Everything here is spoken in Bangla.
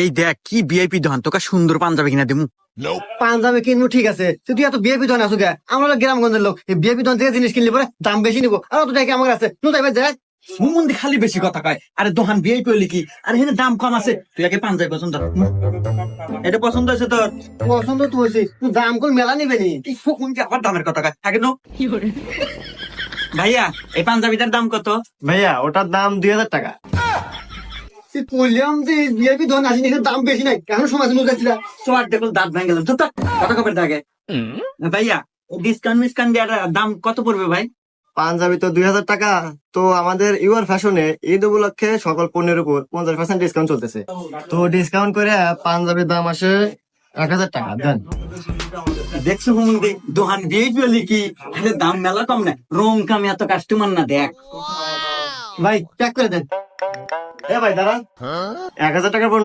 এই দেখ কি বিআইপি দহন তোকে সুন্দর পাঞ্জাবি কিনা দিমু। পাঞ্জাবি কিনবো ঠিক আছে। তুই এত বিয়ে পিতন আসুক আমরা গ্রামগঞ্জের লোক। এই বিয়ে পিতন থেকে জিনিস কিনলে পরে দাম বেশি নিবো। আর অত টাকা আমার আছে? নু তাই দেখ মুমন্দি খালি বেশি কথা কয়। আরে বিআইপি কি? আরে এখানে দাম কম আছে। তুই আগে পাঞ্জাবি পছন্দ কর। এটা পছন্দ আছে তোর? পছন্দ তো হয়েছে। দাম কোন মেলা নিবে নি। ফুকুনকে আবার দামের কথা কয়? আগে নো। ভাইয়া এই পাঞ্জাবিটার দাম কত? ভাইয়া ওটার দাম দুই হাজার টাকা। বললাম যে পিতন আসিনি এখানে দাম বেশি নাই। কেন সময় নু। যাচ্ছিল চোয়ার দেখল দাঁত ভেঙে গেলাম চুপ থাক, কথা কবের থাকে ভাইয়া ডিসকাউন্ট মিসকাউন্ট দেওয়ার দাম কত পড়বে ভাই? পাঞ্জাবি তো দুই হাজার টাকা। তো আমাদের ইউর ফ্যাশনে ঈদ উপলক্ষে সকল পণ্যের উপর পঞ্চাশ পার্সেন্ট ডিসকাউন্ট চলতেছে। তো ডিসকাউন্ট করে পাঞ্জাবির দাম আসে এক হাজার টাকা দেন। দেখছ হুমন্দি দোহান বিআইপি হলি কি দাম মেলা কম না রং কামে এত কাস্টমার না দেখ। ভাই চেক করে দেন। এ ভাই দাঁড়ান। এক হাজার টাকার পণ্য